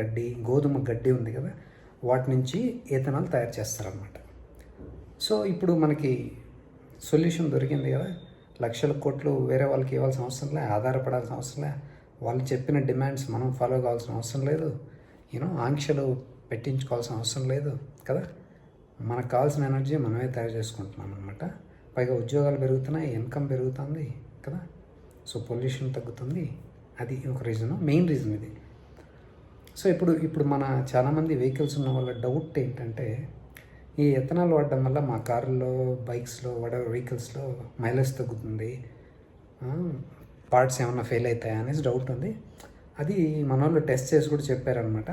గడ్డి గోధుమ గడ్డి ఉంది కదా వాటి నుంచి ఏథనాల్ తయారు చేస్తారనమాట సో ఇప్పుడు మనకి సొల్యూషన్ దొరికింది కదా లక్షల కోట్లు వేరే వాళ్ళకి ఇవ్వాల్సిన అవసరం లే ఆధారపడాల్సిన అవసరం లే వాళ్ళు చెప్పిన డిమాండ్స్ మనం ఫాలో కావాల్సిన అవసరం లేదు యూనో ఆంక్షలు పెట్టించుకోవాల్సిన అవసరం లేదు కదా. మనకు కావాల్సిన ఎనర్జీ మనమే తయారు చేసుకుంటున్నాం అనమాట పైగా ఉద్యోగాలు పెరుగుతున్నాయి ఇన్కమ్ పెరుగుతుంది కదా. సో పొల్యూషన్ తగ్గుతుంది. అది ఒక రీజను మెయిన్ రీజన్ ఇది. సో ఇప్పుడు ఇప్పుడు మన చాలామంది వెహికల్స్ ఉన్న వాళ్ళ డౌట్ ఏంటంటే ఈ ఎథనాల్ వాడడం వల్ల మా కార్లో బైక్స్లో వాడే వెహికల్స్లో మైలేజ్ తగ్గుతుంది. పార్ట్స్ ఏమైనా ఫెయిల్ అవుతాయా అనేసి డౌట్ ఉంది. అది మన వాళ్ళు టెస్ట్ చేసి కూడా చెప్పారనమాట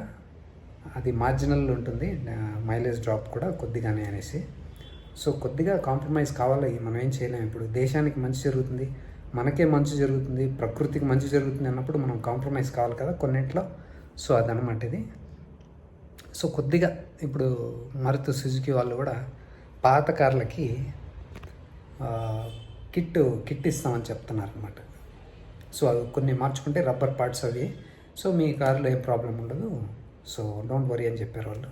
అది మార్జినల్ ఉంటుంది మైలేజ్ డ్రాప్ కూడా కొద్దిగానే అనేసి. సో కొద్దిగా కాంప్రమైజ్ కావాలి మనం ఏం చేయలేము ఇప్పుడు దేశానికి మంచి జరుగుతుంది మనకే మంచి జరుగుతుంది ప్రకృతికి మంచి జరుగుతుంది అన్నప్పుడు మనం కాంప్రమైజ్ కావాలి కదా కొన్నింట్లో. సో అదనమాట ఇది. సో కొద్దిగా ఇప్పుడు మరుతు సుజుకి వాళ్ళు కూడా పాత కార్లకి కిట్ కిట్ ఇస్తామని చెప్తున్నారు అనమాట సో అవి కొన్ని మార్చుకుంటే రబ్బర్ పార్ట్స్ అవి. సో మీ కార్లో ఏం ప్రాబ్లం ఉండదు. సో డోంట్ వరీ అని చెప్పారు వాళ్ళు.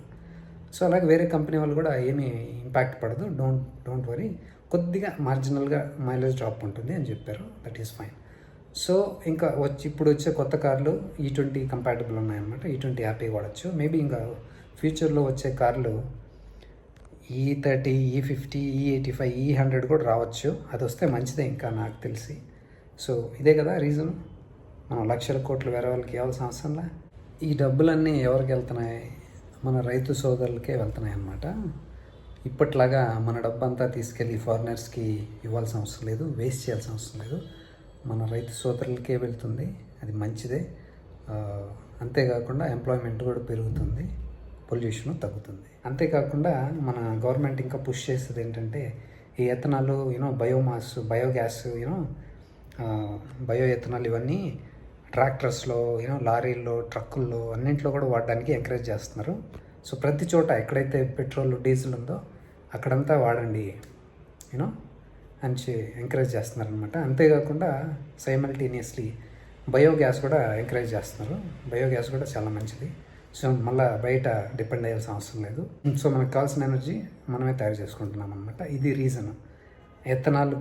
సో అలాగే వేరే కంపెనీ వాళ్ళు కూడా ఏమీ ఇంపాక్ట్ పడదు. Don't don't worry. కొద్దిగా మార్జినల్గా మైలేజ్ డ్రాప్ ఉంటుంది అని చెప్పారు. దట్ ఈస్ ఫైన్ సో ఇంకా వచ్చి ఇప్పుడు వచ్చే కొత్త కార్లు ఈ ట్వంటీ కంపాటబుల్ ఉన్నాయన్నమాట. ఈ ట్వంటీ హ్యాపీ వాడచ్చు. మేబీ ఇంకా ఫ్యూచర్లో వచ్చే కార్లు ఈ థర్టీ ఈ ఫిఫ్టీ ఈ ఎయిటీ ఫైవ్ ఈ హండ్రెడ్ కూడా రావచ్చు. అది వస్తే మంచిదే ఇంకా నాకు తెలిసి. సో ఇదే కదా రీజన్ మనం లక్షల కోట్లు వేరే వాళ్ళకి ఇవ్వాల్సిన అవసరంలా ఈ డబ్బులన్నీ ఎవరికి వెళ్తున్నాయి? మన రైతు సోదరులకే వెళ్తున్నాయి అన్నమాట. ఇప్పట్లాగా మన డబ్బంతా తీసుకెళ్ళి ఫారినర్స్కి ఇవ్వాల్సిన అవసరం లేదు వేస్ట్ చేయాల్సిన అవసరం లేదు. మన రైతు సోదరులకే వెళ్తుంది. అది మంచిదే. అంతేకాకుండా ఎంప్లాయ్మెంట్ కూడా పెరుగుతుంది. పొల్యూషన్ తగ్గుతుంది. అంతేకాకుండా మన గవర్నమెంట్ ఇంకా పుష్ చేసేది ఏంటంటే ఈ ethanol you know biomass biogas you know bio ethanol ఇవన్నీ ట్రాక్టర్స్లో యూనో లారీల్లో ట్రక్కుల్లో అన్నింటిలో కూడా వాడడానికి ఎంకరేజ్ చేస్తున్నారు. సో ప్రతి చోట ఎక్కడైతే పెట్రోల్ డీజిల్ ఉందో అక్కడంతా వాడండి. యూనో అని ఎంకరేజ్ చేస్తున్నారనమాట అంతేకాకుండా సైమల్టేనియస్లీ బయోగ్యాస్ కూడా ఎంకరేజ్ చేస్తున్నారు. బయోగ్యాస్ కూడా చాలా మంచిది. సో మళ్ళీ బయట డిపెండ్ అయ్యాల్సిన అవసరం లేదు. సో మనకు కావాల్సిన ఎనర్జీ మనమే తయారు చేసుకుంటున్నాం అనమాట ఇది రీజన్ ఎత్తనాలు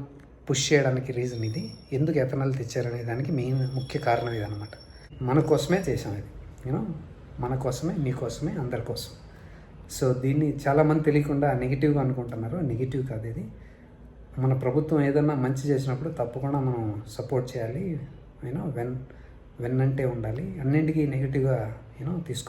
పుష్ చేయడానికి రీజన్ ఇది. ఎందుకు ఎత్తనాలు తెచ్చారనే దానికి మెయిన్ ముఖ్య కారణం ఇది అనమాట మన కోసమే చేసాం ఇది. యూనో మన కోసమే మీకోసమే అందరి కోసం. సో దీన్ని చాలామంది తెలియకుండా నెగిటివ్గా అనుకుంటున్నారు. నెగిటివ్ కాదు ఇది. మన ప్రభుత్వం ఏదన్నా మంచి చేసినప్పుడు తప్పకుండా మనం సపోర్ట్ చేయాలి. యూనో వెన్ వెన్ అంటే ఉండాలి. అన్నింటికీ నెగిటివ్గా యూనో తీసుకో